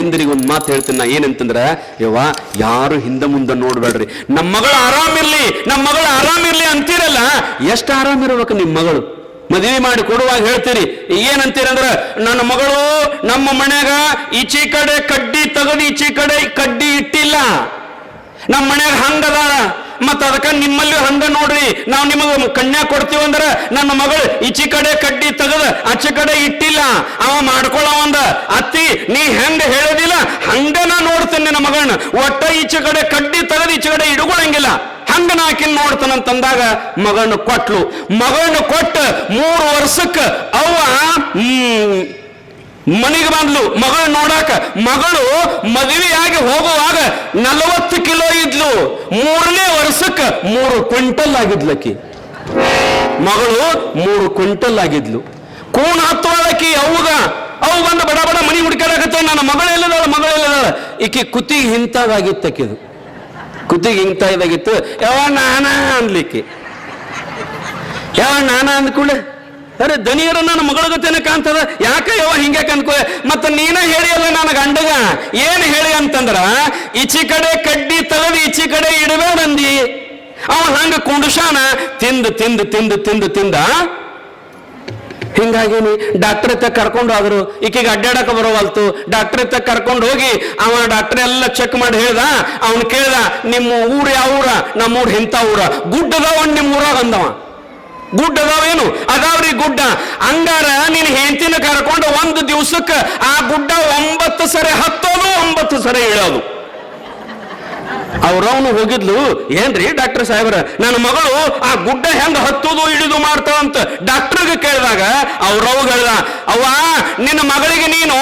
ಒಂದು ಮಾತು ಹೇಳ್ತೀನಿ ನಾ ಏನಂತಂದ್ರೆ, ಯವ್ವ, ಯಾರು ಹಿಂದೆ ಮುಂದೆ ನೋಡ್ಬೇಡ್ರಿ. ನಮ್ಮ ಮಗಳು ಆರಾಮಿರ್ಲಿ ನಮ್ಮ ಮಗಳು ಆರಾಮಿರ್ಲಿ ಅಂತೀರಲ್ಲ, ಎಷ್ಟು ಆರಾಮಿರ್ಬೇಕು ನಿಮ್ಮ ಮಗಳು? ಮದುವೆ ಮಾಡಿ ಕೊಡುವಾಗ ಹೇಳ್ತೀರಿ, ಏನಂತೀರಂದ್ರ, ನನ್ನ ಮಗಳು ನಮ್ಮ ಮನ್ಯಾಗ ಈಚೆ ಕಡೆ ಕಡ್ಡಿ ತಗದು ಈಚೆ ಕಡೆ ಕಡ್ಡಿ ಇಟ್ಟಿಲ್ಲ. ನಮ್ಮ ಮನ್ಯಾಗ ಹಂಗದಾರ. ಮತ್ತ ಅದಕ್ಕ ನಿಮ್ಮಲ್ಲಿ ಹಂಗ ನೋಡ್ರಿ. ನಾವು ನಿಮಗ ಕನ್ಯಾ ಕೊಡ್ತೀವಿ ಅಂದ್ರ ನನ್ನ ಮಗಳು ಈಚಿ ಕಡೆ ಕಡ್ಡಿ ತೆಗದ ಆಚೆ ಕಡೆ ಇಟ್ಟಿಲ್ಲ. ಅವ ಮಾಡ್ಕೊಳ್ಳೋ ಒಂದ ಅತ್ತಿ, ನೀ ಹೆಂಗ ಹೇಳೋದಿಲ್ಲ? ಹಂಗ ನಾ ನೋಡ್ತೇನೆ ನಿನ್ನ ಮಗಳನ್ನ. ಒಟ್ಟ ಈಚೆ ಕಡೆ ಕಡ್ಡಿ ತೆಗದ ಈಚೆ ಕಡೆ ಇಡ್ಕೊಳಂಗಿಲ್ಲ ಹಂಗ ನಾಕಿನ್ ನೋಡ್ತಾನಂತಂದಾಗ ಮಗಳನ್ನ ಕೊಟ್ಲು. ಮಗಳನ್ನ ಕೊಟ್ಟ ಮೂರು ವರ್ಷಕ್ಕೆ ಅವ ಮನೆಗೆ ಬಂದ್ಲು, ಮಗಳು ನೋಡಾಕ. ಮಗಳು ಮದುವೆಯಾಗಿ ಹೋಗುವಾಗ ನಲವತ್ತು ಕಿಲೋ ಇದ್ಲು. ಮೂರನೇ ವರ್ಷಕ್ಕೆ ಮೂರು ಕ್ವಿಂಟಲ್ ಆಗಿದ್ಲಕ್ಕಿ ಮಗಳು ಮೂರು ಕ್ವಿಂಟಲ್ ಆಗಿದ್ಲು. ಕೂಣ್ ಹತ್ತುವಳಕಿ ಅವಾಗ. ಅವು ಬಂದು ಬಡ ಬಡ ಮನಿ ಹುಡ್ಕಾಡಕತ್ತ ನನ್ನ ಮಗಳು ಎಲ್ಲದಾಳ ಮಗಳು ಎಲ್ಲದಾಳ ಈಕಿ ಕುತ್ತಿಗೆ ಹಿಂತಾದಾಗಿತ್ತಕ್ಕಿದು ಕುತ್ತಿಗೆ ಹಿಂತಾದಾಗಿತ್ತು. ಯಾವ ನಾನ ಅನ್ಲಿಕ್ಕೆ ಯಾವ ನಾನ ಅಂದ್ಕೂಳೆ ಅರೆ ದನಿಯರ ನನ್ನ ಮಗಳ ಜೊತೆನೆ ಕಾಣ್ತದ? ಯಾಕ ಯಾವ ಹಿಂಗೆ ಕನ್ಕೋ ಮತ್ತ ನೀನ ಹೇಳಿಯಲ್ಲ ನನ್ನ ಗಂಡಗ? ಏನ್ ಹೇಳಿ ಅಂತಂದ್ರ, ಈಚಿ ಕಡೆ ಕಡ್ಡಿ ತಗದು, ಈಚಿ ಕಡೆ ಇಡಬೇಡಂದಿ ಅವ ಹಂಗ ಕುಂಡುಶಾನ ತಿಂದು ತಿಂದು ತಿಂದು ತಿಂದು, ತಿಂದ. ಹಿಂಗಾಗೇನಿ? ಡಾಕ್ಟರ್ ಹತ್ರ ಕರ್ಕೊಂಡು ಹೋದ್ರು. ಈಕೆಗೆ ಅಡ್ಡಾಡಕ ಬರೋವಲ್ತು. ಡಾಕ್ಟರ್ ಹತ್ರ ಕರ್ಕೊಂಡು ಹೋಗಿ ಅವ ಡಾಕ್ಟರ್ ಎಲ್ಲ ಚೆಕ್ ಮಾಡಿ ಹೇಳ್ದ. ಅವನು ಕೇಳ್ದ, ನಿಮ್ಮ ಊರು ಯಾವ ಊರ? ನಮ್ಮ ಊರು ಇಂಥ ಊರ. ಗುಡ್ಡದ ನಿಮ್ಮ ಊರಾಗ ಅಂದವ. ಗುಡ್ಡ ಅದಾವೇನು ಅದಾವ್ರಿ ಗುಡ್ಡ. ಹಂಗಾರ ನೀನ್ ಹೆಂಡತಿನ ಕರ್ಕೊಂಡು ಒಂದು ದಿವಸಕ್ಕೆ ಆ ಗುಡ್ಡ ಒಂಬತ್ತು ಸರಿ ಹತ್ತೋದು, ಒಂಬತ್ತು ಸರಿ ಇಳೋದು. ಅವ್ರವನು ಹೋಗಿದ್ಲು, ಏನ್ರಿ ಡಾಕ್ಟರ್ ಸಾಹೇಬ್ರ? ನನ್ನ ಮಗಳು ಆ ಗುಡ್ಡ ಹೆಂಗ ಹತ್ತೋದು, ಇಳಿದು ಮಾಡ್ತಾವಂತ ಡಾಕ್ಟರ್ಗೆ ಕೇಳಿದಾಗ ಅವ್ರವ್ ಹೇಳ್ದ, ಅವ್ವ, ನಿನ್ನ ಮಗಳಿಗೆ ನೀನು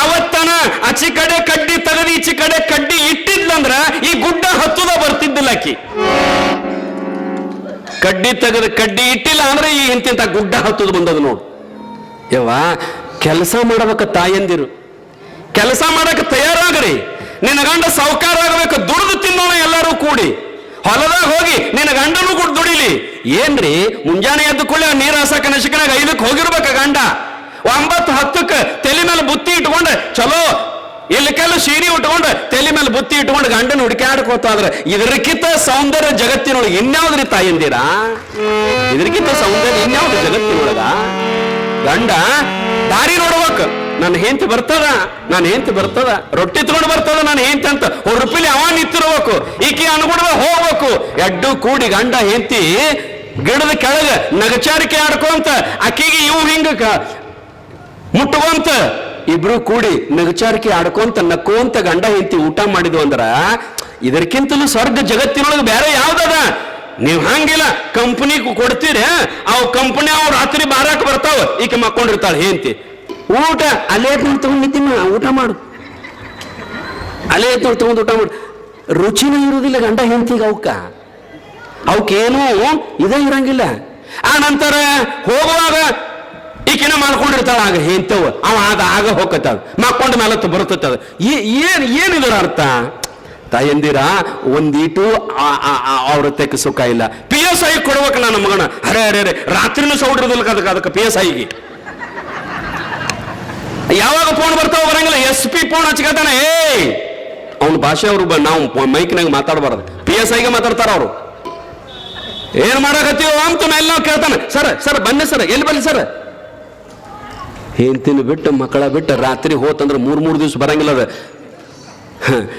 ಆವತ್ತನ ಆಚಿ ಕಡೆ ಕಡ್ಡಿ, ತೆಗೆದು ಈಚಿ ಕಡೆ ಕಡ್ಡಿ ಇಟ್ಟಿದ್ಲಂದ್ರ ಈ ಗುಡ್ಡ ಹತ್ತುದ ಬರ್ತಿದ್ದಿಲ್ಲ ಆಕಿ. ಕಡ್ಡಿ ತೆಗೆದು ಕಡ್ಡಿ ಇಟ್ಟಿಲ್ಲ ಅಂದ್ರೆ ಈ ಇಂತಿಂತ ಗುಡ್ಡ ಹತ್ತುದು ಬಂದದ ನೋಡು. ಯವ್ವ, ಕೆಲಸ ಮಾಡಬೇಕ ತಾಯಂದಿರು. ಕೆಲಸ ಮಾಡಕ್ಕೆ ತಯಾರಾಗ್ರಿ. ನಿನ್ನ ಗಂಡ ಸಾವುಕಾರ ಆಗಬೇಕು, ದುಡಿದು ತಿನ್ನೋಣ ಎಲ್ಲರೂ ಕೂಡಿ. ಹೊಲದಾಗ ಹೋಗಿ ನಿನ್ನ ಗಂಡನೂ ಕೂಡ ದುಡಿಲಿ. ಏನ್ರಿ, ಮುಂಜಾನೆ ಎದ್ದು ಕೂಡ ನೀರ್ ಹಾಸಕ ನಶಕನಾಗ ಐದಕ್ಕೆ ಹೋಗಿರ್ಬೇಕ ಗಂಡ? ಒಂಬತ್ತು ಹತ್ತಕ್ಕೆ ತಲೆ ಮೇಲೆ ಬುತ್ತಿ ಇಟ್ಕೊಂಡು, ಚಲೋ ಇಲ್ಲಕ್ಕೆಲ್ಲ ಸೀರೆ ಉಟ್ಕೊಂಡು ತಲೆ ಮೇಲೆ ಬುತ್ತಿ ಇಟ್ಕೊಂಡು ಗಂಡನ ಹುಡುಕಾಡ್ಕೋತ ಆದ್ರೆ ಇದಕ್ಕಿಂತ ಸೌಂದರ್ಯ ಜಗತ್ತಿನೊಳಗೆ ಇನ್ಯಾವ್ದ್ರಿ ತಾಯಂದಿರಾ ಇದಕ್ಕಿಂತ ಸೌಂದರ್ಯ ಇನ್ಯಾವ್ದು ಜಗತ್ತಿನೊಳಗ? ಗಂಡ, ದಾರಿ ನೋಡ್ಬೇಕು. ನನ್ನ ಹೆಂತಿ ಬರ್ತದ ನಾನು ಹೆಂತಿ ಬರ್ತದ. ರೊಟ್ಟಿ ತಗೊಂಡು ಬರ್ತದ ನಾನು ಹೆಂತಿ ಅಂತ ಹೊರಪಿಲಿ ಅವ ನಿಂತಿರ್ಬೇಕು? ಈಕೆ ಅನುಗುಣವ ಹೋಗ್ಬೇಕು. ಎಡ್ಡು, ಕೂಡಿ, ಗಂಡ ಹೆಂತಿ ಗಿಡದ ಕೆಳಗೆ ನಗಚಾರಿಕೆ ಆಡ್ಕೊಂತ ಅಕ್ಕಿಗೆ ಇವು ಹಿಂಗ ಮುಟ್ಟುವಂತ ಇಬ್ರು ಕೂಡಿ ನಗಚಾರಿಕೆ ಆಡ್ಕೊಂತ ನಕ್ಕೋಂತ ಗಂಡ ಹೆಂಡತಿ ಊಟ ಮಾಡಿದ್ವು ಅಂದ್ರ, ಇದಕ್ಕಿಂತಲೂ ಸ್ವರ್ಗ ಜಗತ್ತಿನೊಳಗೆ ಬೇರೆ ಯಾವ್ದದ? ನೀವು ಹಂಗಿಲ್ಲ ಕಂಪನಿ ಕೊಡ್ತೀರಿ ಆ ಕಂಪನಿ ಅವ್ ರಾತ್ರಿ ಬಾರಾಕ್ ಬರ್ತಾವ, ಈಕೆ ಮಕ್ಕೊಂಡಿರ್ತಾಳ ಹೆಂಡತಿ. ಊಟ ಅಲ್ಲೇ ತಗೊಂಡಿದ್ದೀನಿ ಊಟ ಮಾಡು. ಅಲ್ಲೇ ತಗೊಂಡು ಊಟ ಮಾಡು. ರುಚಿನೂ ಇರುವುದಿಲ್ಲ ಗಂಡ ಹೆಂಡತಿಗೆ ಅವಕ್ಕ. ಅವಕ್ಕೇನು ಇದೇ ಇರಂಗಿಲ್ಲ. ಆ ನಂತರ ಹೋಗುವಾಗ ಈಕಿನ ಮಾಡ್ಕೊಂಡಿರ್ತಾಳ ಆಗ ಹೆಂತವ ಅವ ಆಗ ಆಗ ಹೋಗತ್ತಾಳ ಮಕ್ಕೊಂಡ ಮೇಲತ್ತು ಬರ್ತದ ಏನ್ ಏನಿದ್ರ ಅರ್ಥ? ತಾಯಂದಿರ, ಒಂದೀಟು ಅವ್ರ ತೆಕ್ಕ ಸುಖ ಇಲ್ಲ. ಪಿ ಎಸ್ ಐ ಕೊಡ್ಬೇಕು ನನ್ನ ಮಗನ. ಅರೆ ಅರೆ ಅರೆ, ರಾತ್ರಿನೂ ಸೌಡ್ರದಿಲ್ಲ ಅದಕ್ಕೆ ಅದಕ್ಕೆ ಪಿ ಎಸ್ ಐಗೆ. ಯಾವಾಗ ಫೋನ್ ಬರ್ತಾವ ಬರಂಗಿಲ್ಲ. ಎಸ್ ಪಿ ಫೋನ್ ಹಚ್ಕೊತಾನೆ ಏ ಅವ್ನ ಭಾಷೆ ಅವರು ನಾವು ಮೈಕ್ನಾಗ ಮಾತಾಡಬಾರ್ದು. ಪಿ ಎಸ್ ಐಗೆ ಮಾತಾಡ್ತಾರ ಅವರು. ಏನ್ ಮಾಡಕತ್ತೀವ ಅಂತ ಮೇಲೆ ನಾವು ಕೇಳ್ತಾನೆ. ಸರ್ ಸರ್, ಬನ್ನಿ ಸರ್, ಎಲ್ಲಿ ಬನ್ನಿ ಸರ್? ಹೆಂಡ್ತಿನ ಬಿಟ್ಟು ಮಕ್ಕಳ ಬಿಟ್ಟು ರಾತ್ರಿ ಹೋತಂದ್ರೆ ಮೂರು ಮೂರು ದಿವಸ ಬರಂಗಿಲ್ಲ ಅದ.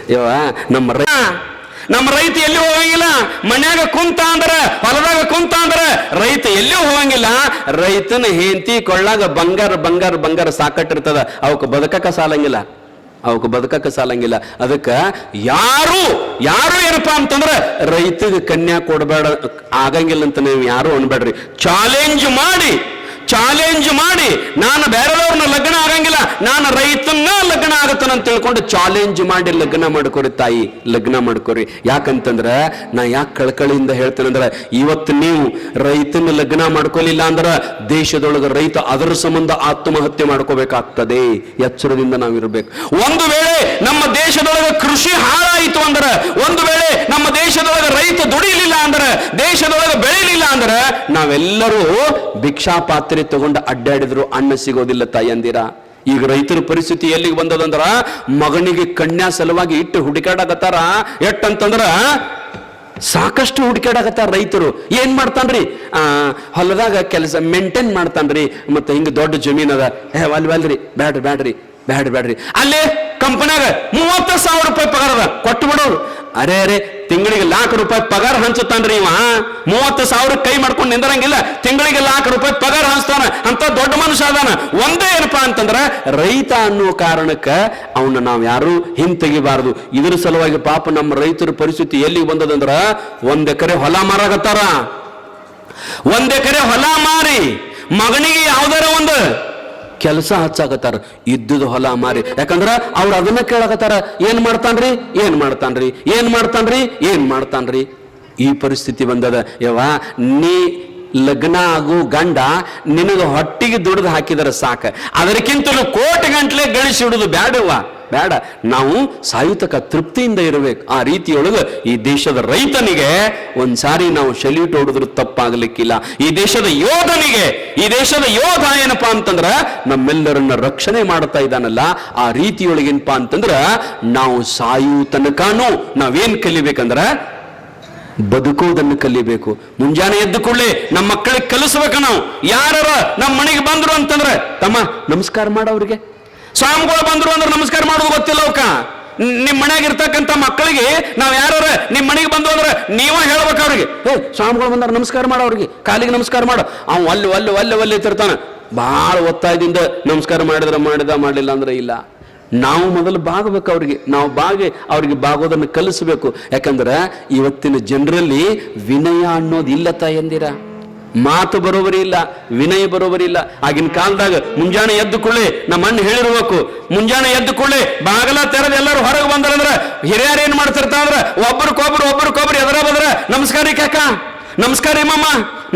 ಯವ್ವ, ನಮ್ಮ ರೈ ನಮ್ಮ ರೈತ ಎಲ್ಲಿ ಹೋಗಂಗಿಲ್ಲ? ಮನ್ಯಾಗ ಕುಂತ ಅಂದ್ರೆ, ಹೊಲದಾಗ ಕುಂತ ಅಂದ್ರೆ ರೈತ ಎಲ್ಲಿ ಹೋಗಂಗಿಲ್ಲ? ರೈತನ ಹೆಂಡತಿ ಕೊಳ್ಳಾಗ ಬಂಗಾರ ಬಂಗಾರ ಬಂಗಾರ ಸಾಕಟ್ಟಿರ್ತದ. ಅವಕ್ಕೆ ಬದುಕಕ್ಕ ಸಾಲಂಗಿಲ್ಲ. ಅವಕ್ಕೆ ಬದುಕಕ್ಕ ಸಾಲಂಗಿಲ್ಲ. ಅದಕ್ಕೆ ಯಾರು ಯಾರು ಏನಪ್ಪ ಅಂತಂದ್ರೆ, ರೈತಗೆ ಕನ್ಯಾ ಕೊಡಬೇಡ, ಆಗಂಗಿಲ್ಲ ಅಂತ ನೀವು ಯಾರು ಅನ್ಬೇಡ್ರಿ. ಚಾಲೆಂಜ್ ಮಾಡಿ ಚಾಲೆಂಜ್ ಮಾಡಿ, ನಾನು ಬೇರೆದವ್ರನ್ನ ಲಗ್ನ ಆಗಂಗಿಲ್ಲ, ನಾನು ರೈತನ್ನ ಲಗ್ನ ಆಗತ್ತನ ಅಂತ ತಿಳ್ಕೊಂಡು ಚಾಲೆಂಜ್ ಮಾಡಿ ಲಗ್ನ ಮಾಡ್ಕೊರಿ ತಾಯಿ, ಲಗ್ನ ಮಾಡ್ಕೊರಿ. ಯಾಕಂತಂದ್ರ, ನಾ ಯಾಕೆ ಕಳ್ಕಳಿಯಿಂದ ಹೇಳ್ತೇನಂದ್ರ, ಇವತ್ತು ನೀವು ರೈತನ ಲಗ್ನ ಮಾಡ್ಕೊಲಿಲ್ಲ ಅಂದ್ರ ದೇಶದೊಳಗೆ ರೈತ ಅದರ ಸಂಬಂಧ ಆತ್ಮಹತ್ಯೆ ಮಾಡ್ಕೋಬೇಕಾಗ್ತದೆ. ಎಚ್ಚರದಿಂದ ನಾವು ಇರಬೇಕು. ಒಂದು ವೇಳೆ ನಮ್ಮ ದೇಶದೊಳಗೆ ಕೃಷಿ ಹಾಳಾಯಿತು ಅಂದ್ರೆ, ಒಂದು ವೇಳೆ ನಮ್ಮ ದೇಶದೊಳಗೆ ರೈತ ದುಡಿಲಿಲ್ಲ ಅಂದ್ರೆ, ದೇಶದೊಳಗೆ ಬೆಳಿಲಿಲ್ಲ ಅಂದ್ರೆ, ನಾವೆಲ್ಲರೂ ಭಿಕ್ಷಾ ಪಾತ್ರೆ ತಗೊಂಡು ಅಡ್ಡಾಡಿದ್ರು ಅನ್ನ ಸಿಗೋದಿಲ್ಲ ತಾಯಂದಿರ ಈಗ ರೈತರ ಪರಿಸ್ಥಿತಿ ಎಲ್ಲಿಗೆ ಬಂದದಂದ್ರ ಮಗನಿಗೆ ಕನ್ಯಾ ಸಲುವಾಗಿ ಇಟ್ಟು ಹುಡುಕಾಡಕತ್ತಾರ ಎಟ್ಟಂತಂದ್ರ ಸಾಕಷ್ಟು ಹುಡುಕಾಡಕತ್ತಾರ ರೈತರು. ಏನ್ ಮಾಡ್ತಾನ್ರಿ? ಆ, ಹೊಲದಾಗ ಕೆಲಸ ಮೇಂಟೈನ್ ಮಾಡ್ತಾನ್ರಿ. ಮತ್ತೆ ಹಿಂಗ ದೊಡ್ಡ ಜಮೀನದ ಏ ಅಲ್ ಅಲ್ರಿ ಬ್ಯಾಡ್ರಿ ಬ್ಯಾಡ್ರಿ. ಬ್ಯಾಡ್ರಿ ಬ್ಯಾಡ್ರಿ. ಅಲ್ಲಿ ಕಂಪನ್ಯಾಗ ಮೂವತ್ತು ಸಾವಿರ ರೂಪಾಯಿ ಪಗಾರ ಅದ. ಕೊಟ್ಟು ಬಿಡೋರು. ಅರೆ ಅರೆ, ತಿಂಗಳಿಗೆ ಲಾಖ ರೂಪಾಯಿ ಪಗಾರ ಹಂಚುತ್ತಾನ್ರಿ ಇವ ಮೂವತ್ತು ಸಾವಿರ ಕೈ ಮಾಡ್ಕೊಂಡು ನಿಂದರಂಗಿಲ್ಲ. ತಿಂಗಳಿಗೆ ಲಾಖ ರೂಪಾಯಿ ಪಗಾರ ಹಂಚ್ತಾನ. ಅಂತ ದೊಡ್ಡ ಮನುಷ್ಯ ಅದಾನ. ಒಂದೇ ಏನಪ್ಪಾ ಅಂತಂದ್ರ, ರೈತ ಅನ್ನೋ ಕಾರಣಕ್ಕ ಅವನ್ನ ನಾವು ಯಾರು ಹಿಂತೆಗಿಬಾರದು. ಇದ್ರ ಸಲುವಾಗಿ ಪಾಪ ನಮ್ಮ ರೈತರ ಪರಿಸ್ಥಿತಿ ಎಲ್ಲಿಗೆ ಬಂದದಂದ್ರ, ಒಂದ್ ಎಕರೆ ಹೊಲ ಮಾರಾಗತ್ತಾರ ಒಂದ್ ಎಕರೆ ಹೊಲ ಮಾರಿ, ಮಗನಿಗೆ ಯಾವ್ದಾರ ಒಂದು ಕೆಲಸ ಹಚ್ಚಾಕತ್ತಾರ. ಇದ್ದುದು ಹೊಲ ಮಾರಿ. ಯಾಕಂದ್ರ ಅವ್ರು ಅದನ್ನ ಕೇಳಕತ್ತಾರ. ಏನ್ ಮಾಡ್ತಾನ್ರಿ? ಏನ್ ಮಾಡ್ತಾನ್ರಿ? ಏನ್ ಮಾಡ್ತಾನ್ರಿ? ಏನ್ ಮಾಡ್ತಾನ್ರಿ? ಈ ಪರಿಸ್ಥಿತಿ ಬಂದದ. ಯವ್ವ, ನೀ ಲಗ್ನ ಆಗು ಗಂಡ ನಿನಗೆ ಹೊಟ್ಟಿಗೆ ದುಡಿದು ಹಾಕಿದರೆ ಸಾಕ. ಅದಕ್ಕಿಂತಲೂ ಕೋಟಿ ಗಂಟ್ಲೆ ಗಳಿಸಿಡುದು ಬ್ಯಾಡವ್ವ. ಬೇಡ, ನಾವು ಸಾಯುತಕ ತೃಪ್ತಿಯಿಂದ ಇರಬೇಕು. ಆ ರೀತಿಯೊಳಗೆ ಈ ದೇಶದ ರೈತನಿಗೆ ಒಂದ್ಸಾರಿ ನಾವು ಶಲ್ಯೂಟ್ ಹೊಡೆದ್ರು ತಪ್ಪಾಗಲಿಕ್ಕಿಲ್ಲ. ಈ ದೇಶದ ಯೋಧನಿಗೆ, ಈ ದೇಶದ ಯೋಧ ಏನಪ್ಪಾ ಅಂತಂದ್ರ ನಮ್ಮೆಲ್ಲರನ್ನ ರಕ್ಷಣೆ ಮಾಡ್ತಾ ಇದ್ದಾನಲ್ಲ, ಆ ರೀತಿಯೊಳಗೆ ಏನಪ್ಪಾ ಅಂತಂದ್ರ ನಾವು ಸಾಯು ತನಕನೂ ನಾವೇನ್ ಕಲಿಬೇಕಂದ್ರ ಬದುಕೋದನ್ನು ಕಲಿಬೇಕು. ಮುಂಜಾನೆ ಎದ್ದು ಕೂಡಲೇ ನಮ್ಮ ಮಕ್ಕಳಿಗೆ ಕಲಿಸ್ಬೇಕ ನಾವು. ಯಾರ ನಮ್ಮ ಮನೆಗೆ ಬಂದ್ರು ಅಂತಂದ್ರೆ, ತಮ್ಮ ನಮಸ್ಕಾರ ಮಾಡವ್ರಿಗೆ ಸ್ವಾಮಿಗಳು ಬಂದ್ರು ಅಂದ್ರೆ ನಮಸ್ಕಾರ ಮಾಡೋದು ಗೊತ್ತಿಲ್ಲ ಅವಕ್ಕ ನಿಮ್ಮ ಮನೆಯಾಗ ಇರ್ತಕ್ಕಂಥ ಮಕ್ಕಳಿಗೆ ನಾವು ಯಾರು ನಿಮ್ಮ ಮನೆಗೆ ಬಂದು ಅಂದ್ರೆ ನೀವ ಹೇಳ್ಬೇಕು ಅವ್ರಿಗೆ. ಏ, ಸ್ವಾಮಿಗಳು ಬಂದ್ರೆ ನಮಸ್ಕಾರ ಮಾಡೋರಿಗೆ ಕಾಲಿಗೆ ನಮಸ್ಕಾರ ಮಾಡು. ಅವ್ ಅಲ್ಲಿ ಅಲ್ಲಿ ಅಲ್ಲಿ ಅಲ್ಲಿ ತಿರ್ತಾನ ಭಾಳ ಒತ್ತಾಯದಿಂದ ನಮಸ್ಕಾರ ಮಾಡಿದ್ರೆ ಮಾಡಿದ ಮಾಡಲಿಲ್ಲ ಅಂದ್ರೆ ಇಲ್ಲ. ನಾವು ಮೊದಲು ಬಾಗಬೇಕು ಅವ್ರಿಗೆ. ನಾವು ಬಾಗಿ ಅವ್ರಿಗೆ ಬಾಗೋದನ್ನು ಕಲಿಸಬೇಕು. ಯಾಕಂದ್ರೆ ಇವತ್ತಿನ ಜನರಲ್ಲಿ ವಿನಯ ಅನ್ನೋದು ಇಲ್ಲ ತಾಯಂದಿರ. ಮಾತು ಬರೋಬರಿ ಇಲ್ಲ, ವಿನಯ ಬರೋಬರಿ ಇಲ್ಲ. ಆಗಿನ ಕಾಲದಾಗ ಮುಂಜಾನೆ ಎದ್ದು ಕೊಳ್ಳೆ ನಮ್ಮ ಅಣ್ಣ ಹೇಳಿರ್ಬೇಕು, ಮುಂಜಾನೆ ಎದ್ದು ಕೊಳ್ಳೆ ಬಾಗಲ ತೆರೆದ ಎಲ್ಲರೂ ಹೊರಗೆ ಬಂದ್ರಂದ್ರ ಹಿರಿಯರು ಏನ್ ಮಾಡ್ತಿರ್ತಾರ ಒಬ್ರಿಗೊಬ್ರು ಒಬ್ರಿಗೊಬ್ರು ಎದರ ಬದ್ರ, ನಮಸ್ಕಾರ ರೀ ಕಾಕ, ನಮಸ್ಕಾರ ರೀ ಮಾಮ,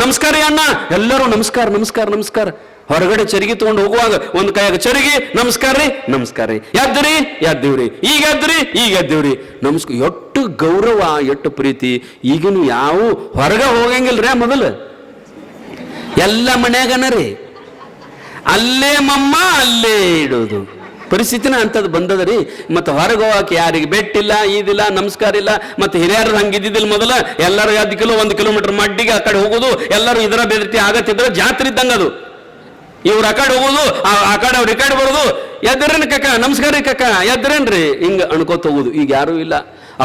ನಮಸ್ಕಾರ ಅಣ್ಣ. ಎಲ್ಲರೂ ನಮಸ್ಕಾರ ನಮಸ್ಕಾರ ನಮಸ್ಕಾರ. ಹೊರಗಡೆ ಚರಿಗೆ ತಗೊಂಡು ಹೋಗುವಾಗ ಒಂದು ಕೈಯಾಗ ಚರಿಗಿ, ನಮಸ್ಕಾರ ರೀ ನಮಸ್ಕಾರ ರೀ. ಎದ್ದ್ರಿ ಎದ್ದೀವ್ರಿ ಈಗ ಎದ್ದ್ರಿ ಈಗ ಎದ್ದೀವ್ರಿ ನಮಸ್ಕಾರ ಎಷ್ಟು ಗೌರವ ಎಷ್ಟು ಪ್ರೀತಿ. ಈಗಿನ ಯಾವ ಹೊರಗೆ ಹೋಗಂಗಿಲ್ರಿ ಮೊದಲು. ಎಲ್ಲ ಮನ್ಯಾಗನ ರೀ ಅಲ್ಲೇ ಮಮ್ಮ, ಅಲ್ಲೇ ಇಡೋದು. ಪರಿಸ್ಥಿತಿನ ಅಂಥದ್ದು ಬಂದದ ರೀ ಮತ್ತು ಹೊರಗೆ ಹೋಗಕ್ಕೆ ಯಾರಿಗೆ ಬೆಟ್ಟಿಲ್ಲ ಇದಿಲ್ಲ ನಮಸ್ಕಾರ ಇಲ್ಲ. ಮತ್ತು ಹಿರಿಯರು ಹಂಗಿದ್ದಿದ್ದಿಲ್ಲ ಮೊದಲ. ಎಲ್ಲರೂ ಎರಡು ಕಿಲೋ, ಒಂದು ಕಿಲೋಮೀಟರ್ ಮಡ್ಡಿಗೆ ಆ ಕಡೆ ಹೋಗೋದು. ಎಲ್ಲರೂ ಇದರ ಬೆದರ್ತಿ ಆಗತ್ತಿದ್ರೆ ಜಾತ್ರೆ ಇದ್ದಂಗೆ ಅದು. ಇವ್ರು ಆ ಕಡೆ ಹೋಗೋದು, ಆ ಆ ಕಡೆ ಅವ್ರು ಈ ಕಡೆ ಬರೋದು. ಎದ್ರೇನ್ ಕಕ್ಕ ನಮಸ್ಕಾರ ರೀ ಕಕ್ಕ ಎದ್ರೇನ್ರಿ ಹಿಂಗೆ ಅನ್ಕೋತ ಹೋಗುದು. ಈಗ ಯಾರು ಇಲ್ಲ.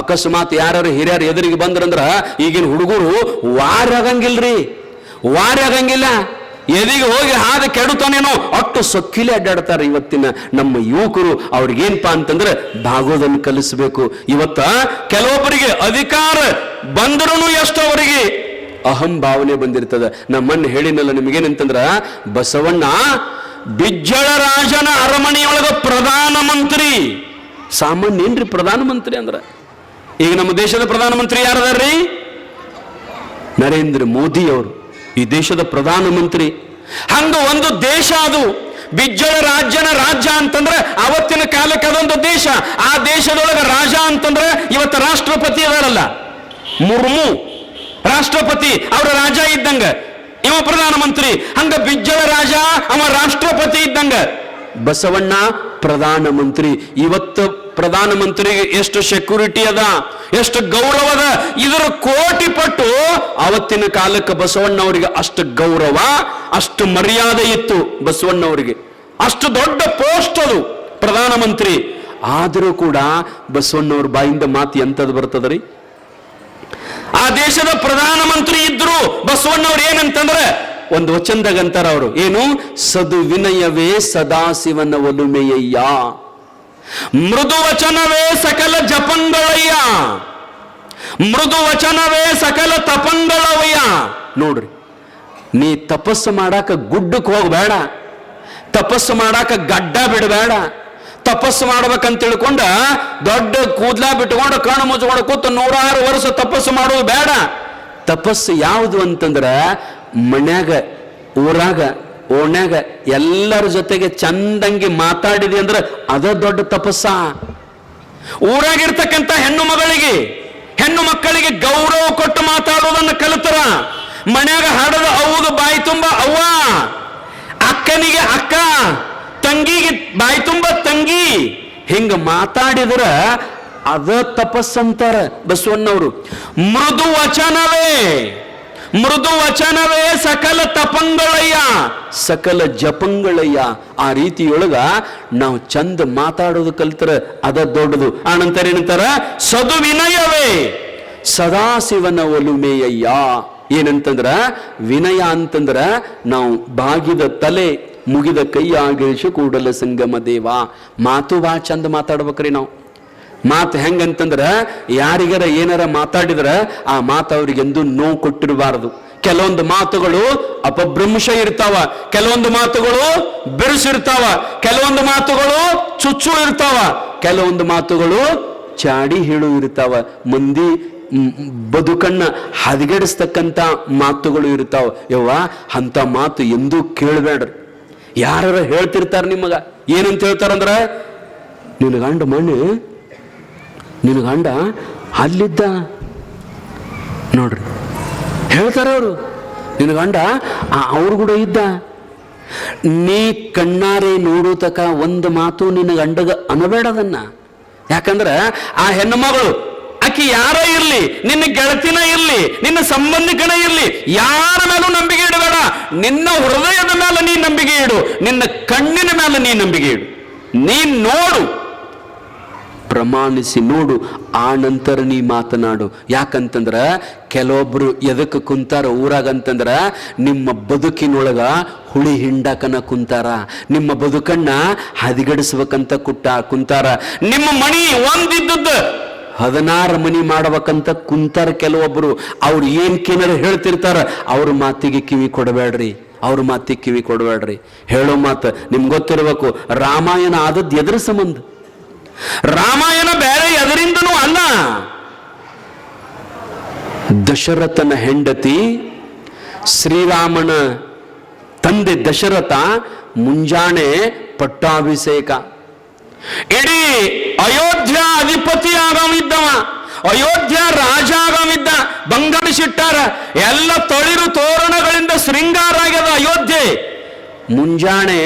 ಅಕಸ್ಮಾತ್ ಯಾರು ಹಿರಿಯರು ಎದುರಿಗೆ ಬಂದ್ರಂದ್ರ ಈಗಿನ ಹುಡುಗರು ವಾರ ಆಗಂಗಿಲ್ರಿ. ವಾರ ಆಗಂಗಿಲ್ಲ ಎದಿಗೆ ಹೋಗಿ ಹಾದ ಕೆಡುತ್ತಾನೇನೋ ಅಟ್ಟು ಸೊಕ್ಕಿಲೆ ಅಡ್ಡಾಡ್ತಾರೆ ಇವತ್ತಿನ ನಮ್ಮ ಯುವಕರು. ಅವ್ರಿಗೇನ್ಪಾ ಅಂತಂದ್ರೆ ಬಾಗೋದನ್ನು ಕಲಿಸಬೇಕು. ಇವತ್ತ ಕೆಲವೊಬ್ಬರಿಗೆ ಅಧಿಕಾರ ಬಂದರೂ ಎಷ್ಟು ಅವರಿಗೆ ಅಹಂ ಭಾವನೆ ಬಂದಿರ್ತದೆ. ನಮ್ಮನ್ನ ಹೇಳಿನಲ್ಲ ನಿಮಗೇನಂತಂದ್ರ, ಬಸವಣ್ಣ, ಬಿಜ್ಜಳ ರಾಜನ ಅರಮನೆಯೊಳಗ ಪ್ರಧಾನಮಂತ್ರಿ ಸಾಮಾನ್ಯ ಏನ್ರಿ ಪ್ರಧಾನಮಂತ್ರಿ ಅಂದ್ರ? ಈಗ ನಮ್ಮ ದೇಶದ ಪ್ರಧಾನಮಂತ್ರಿ ಯಾರದಾರ್ರಿ? ನರೇಂದ್ರ ಮೋದಿ ಅವರು. ಈ ದೇಶದ ಪ್ರಧಾನಮಂತ್ರಿ. ಹಂಗ ಒಂದು ದೇಶ ಅದು, ಬಿಜ್ಜಳ ರಾಜ್ಯನ ರಾಜ್ಯ ಅಂತಂದ್ರೆ ಅವತ್ತಿನ ಕಾಲಕ್ಕೆ ಅದೊಂದು ದೇಶ, ಆ ದೇಶದೊಳಗೆ ರಾಜ ಅಂತಂದ್ರೆ ಇವತ್ತು ರಾಷ್ಟ್ರಪತಿ ಅದಾರಲ್ಲ. ಮುರ್ಮು, ರಾಷ್ಟ್ರಪತಿ, ಅವರ ರಾಜ ಇದ್ದಂಗ, ಇವ ಪ್ರಧಾನಮಂತ್ರಿ. ಹಂಗ ಬಿಜ್ಜಳ ರಾಜ, ಅವ ರಾಷ್ಟ್ರಪತಿ ಇದ್ದಂಗ. ಬಸವಣ್ಣ ಪ್ರಧಾನಮಂತ್ರಿ, ಇವತ್ತು ಪ್ರಧಾನಮಂತ್ರಿಗೆ ಎಷ್ಟು ಸೆಕ್ಯೂರಿಟಿ ಅದ, ಎಷ್ಟು ಗೌರವ ಅದ, ಇದರ ಕೋಟಿ ಪಟ್ಟು ಅವತ್ತಿನ ಕಾಲಕ್ಕೆ ಬಸವಣ್ಣವರಿಗೆ ಅಷ್ಟು ಗೌರವ, ಅಷ್ಟು ಮರ್ಯಾದೆ ಇತ್ತು ಬಸವಣ್ಣವರಿಗೆ. ಅಷ್ಟು ದೊಡ್ಡ ಪೋಸ್ಟ್ ಅದು ಪ್ರಧಾನಮಂತ್ರಿ. ಆದರೂ ಕೂಡ ಬಸವಣ್ಣವ್ರ ಬಾಯಿಂದ ಮಾತು ಎಂತದ್ದು ಬರ್ತದ್ರಿ? ಆ ದೇಶದ ಪ್ರಧಾನಮಂತ್ರಿ ಇದ್ರು ಬಸವಣ್ಣವ್ರು ಏನಂತಂದ್ರೆ, ಒಂದು ವಚನದಾಗ ಅಂತಾರ ಅವರು, ಏನು? ಸದು ವಿನಯವೇ ಸದಾಶಿವನ ಒಲುಮೆಯಯ್ಯ ಮೃದು ವಚನವೇ ಸಕಲ ಜಪಂಗಳಯ್ಯ. ಮೃದು ವಚನವೇ ಸಕಲ ತಪಂಗಳವಯ್ಯ ನೋಡ್ರಿ, ನೀ ತಪಸ್ಸು ಮಾಡಾಕ ಗುಡ್ಡಕ್ಕೆ ಹೋಗಬೇಡ, ತಪಸ್ಸು ಮಾಡಾಕ ಗಡ್ಡ ಬಿಡಬೇಡ, ತಪಸ್ಸು ಮಾಡ್ಬೇಕಂತ ತಿಳ್ಕೊಂಡ ದೊಡ್ಡ ಕೂದ್ಲ ಬಿಟ್ಕೊಂಡು ಕಣ್ಣು ಮುಚ್ಕೊಂಡು ಕೂತು ನೂರಾರು ವರ್ಷ ತಪಸ್ಸು ಮಾಡೋದು ಬೇಡ. ತಪಸ್ಸು ಯಾವುದು ಅಂತಂದ್ರೆ ಮನ್ಯಾಗ, ಊರಾಗ ಓಣ್ಯಾಗ ಎಲ್ಲರ ಜೊತೆಗೆ ಚಂದಂಗಿ ಮಾತಾಡಿದೆ ಅಂದ್ರೆ ಅದ ದೊಡ್ಡ ತಪಸ್ಸ. ಊರಾಗಿರ್ತಕ್ಕಂಥ ಹೆಣ್ಣು ಮಗಳಿಗೆ, ಹೆಣ್ಣು ಮಕ್ಕಳಿಗೆ ಗೌರವ ಕೊಟ್ಟು ಮಾತಾಡೋದನ್ನ ಕಲಿತರ? ಮನ್ಯಾಗ ಹಾಡದ ಅವ್ವಗ ಬಾಯಿ ತುಂಬ ಅವ್ವ, ಅಕ್ಕನಿಗೆ ಅಕ್ಕ, ತಂಗಿಗೆ ಬಾಯಿ ತುಂಬ ತಂಗಿ. ಹಿಂಗ ಮಾತಾಡಿದ್ರ ಅದ ತಪಸ್ಸಂತಾರ ಬಸವಣ್ಣವರು. ಮೃದು ವಚನವೇ. ಮೃದು ವಚನವೇ ಸಕಲ ತಪಂಗಳಯ್ಯ. ಸಕಲ ಜಪಂಗಳಯ್ಯ. ಆ ರೀತಿಯೊಳಗ ನಾವು ಚಂದ ಮಾತಾಡೋದು ಕಲ್ತರ ಅದ ದೊಡ್ಡದು. ಆನಂತರ ಏನಂತಾರ? ಸದು ವಿನಯವೇ ಸದಾಶಿವನ ಒಲುಮೆಯಯ್ಯ. ಏನಂತಂದ್ರ? ವಿನಯ ಅಂತಂದ್ರ ನಾವು ಬಾಗಿದ ತಲೆ ಮುಗಿದ ಕೈ ಆಗಿಳಿಸಿ ಕೂಡಲ ಸಂಗಮ ದೇವ. ಮಾತು ಬಾ, ಚಂದ ಮಾತಾಡ್ಬೇಕ್ರಿ ನಾವು. ಮಾತು ಹೆಂಗಂತಂದ್ರ ಯಾರಿಗಾರ ಏನಾರ ಮಾತಾಡಿದ್ರ ಆ ಮಾತು ಅವ್ರಿಗೆಂದು ನೋವು ಕೊಟ್ಟಿರಬಾರದು. ಕೆಲವೊಂದು ಮಾತುಗಳು ಅಪಭ್ರಂಶ ಇರ್ತಾವ, ಕೆಲವೊಂದು ಮಾತುಗಳು ಬಿರುಸಿರ್ತಾವ ಕೆಲವೊಂದು ಮಾತುಗಳು ಚುಚ್ಚು ಇರ್ತಾವ, ಕೆಲವೊಂದು ಮಾತುಗಳು ಚಾಡಿ ಹೇಳು ಇರ್ತಾವ, ಮಂದಿ ಬದುಕಣ್ಣ ಹದಗೆಡಿಸ್ತಕ್ಕಂಥ ಮಾತುಗಳು ಇರ್ತಾವ. ಯವ್ವ ಅಂತ ಮಾತು ಎಂದೂ ಕೇಳಬೇಡ್ರಿ ಯಾರ ಹೇಳ್ತಿರ್ತಾರ ನಿಮಗ, ಏನಂತ ಹೇಳ್ತಾರಂದ್ರ, ನಿನ್ನ ಗಂಡ ಮಣ್ಣು ನಿನ್ನ ಗಂಡ ಅಲ್ಲಿದ್ದ? ನೋಡ್ರಿ. ಹೇಳ್ತಾರೆ ಅವರು. ನಿನ್ನ ಗಂಡ ಅವ್ರು ಕೂಡ ಇದ್ದ? ನೀ ಕಣ್ಣಾರೆ ನೋಡೋ ತಕ ಒಂದು ಮಾತು ನಿನ್ನ ಗಂಡಗ ಅನಬೇಡದನ್ನ ಯಾಕಂದ್ರೆ ಆ ಹೆಣ್ಣು ಮಗಳು ಆಕೆ ಯಾರ ಇರ್ಲಿ, ನಿನ್ನ ಗೆಳತಿನ ಇರ್ಲಿ, ನಿನ್ನ ಸಂಬಂಧಿಕನ ಇರ್ಲಿ, ಯಾರ ಮೇಲೂ ನಂಬಿಕೆ ಇಡಬೇಡ. ನಿನ್ನ ಹೃದಯದ ಮೇಲೆ ನೀ ನಂಬಿಕೆ ಇಡು, ನಿನ್ನ ಕಣ್ಣಿನ ಮೇಲೆ ನೀ ನಂಬಿಕೆ ಇಡು. ನೀ ನೋಡು. ಪ್ರಮಾಣಿಸಿ ನೋಡು, ಆ ನಂತರ ನೀ ಮಾತನಾಡು. ಯಾಕಂತಂದ್ರ ಕೆಲವೊಬ್ರು ಎದಕ್ಕೆ ಕುಂತಾರ ಊರಾಗ ಅಂತಂದ್ರ ನಿಮ್ಮ ಬದುಕಿನೊಳಗ ಹುಳಿ ಹಿಂಡಕನ ಕುಂತಾರ. ನಿಮ್ಮ ಬದುಕನ್ನ ಹದಿಗಡಿಸ್ಬೇಕಂತ ಕುಟ್ಟ ಕುಂತಾರ. ನಿಮ್ಮ ಮಣಿ ಒಂದಿದ್ದದ್ದು ಹದಿನಾರು ಮನಿ ಮಾಡ್ಬೇಕಂತ ಕುಂತಾರ ಕೆಲವೊಬ್ರು. ಅವ್ರು ಏನ್ ಕೇನಾರ ಹೇಳ್ತಿರ್ತಾರ, ಅವ್ರ ಮಾತಿಗೆ ಕಿವಿ ಕೊಡಬೇಡ್ರಿ. ಅವ್ರ ಮಾತಿಗೆ ಕಿವಿ ಕೊಡಬೇಡ್ರಿ. ಹೇಳೋ ಮಾತು ನಿಮ್ಗೆ ಗೊತ್ತಿರಬೇಕು. ರಾಮಾಯಣ ಆದದ್ದು ಎದ್ರ ಸಂಬಂಧ. ರಾಮಾಯಣ ಬೇರೆ ಎದರಿಂದನೂ ಅಲ್ಲ. ದಶರಥನ ಹೆಂಡತಿ ಶ್ರೀರಾಮನ ತಂದೆ ದಶರಥ ಮುಂಜಾನೆ ಪಟ್ಟಾಭಿಷೇಕ. ಇಡೀ ಅಯೋಧ್ಯ ಅಧಿಪತಿ ಆಗಮಿದ್ದವ ಅಯೋಧ್ಯ ರಾಜ ಆಗಮಿದ್ದ ಶಿಟ್ಟಾರ ಎಲ್ಲ ತೊಳಿರು ತೋರಣಗಳಿಂದ ಶೃಂಗಾರ ಆಗ್ಯದ ಅಯೋಧ್ಯೆ. ಮುಂಜಾನೆ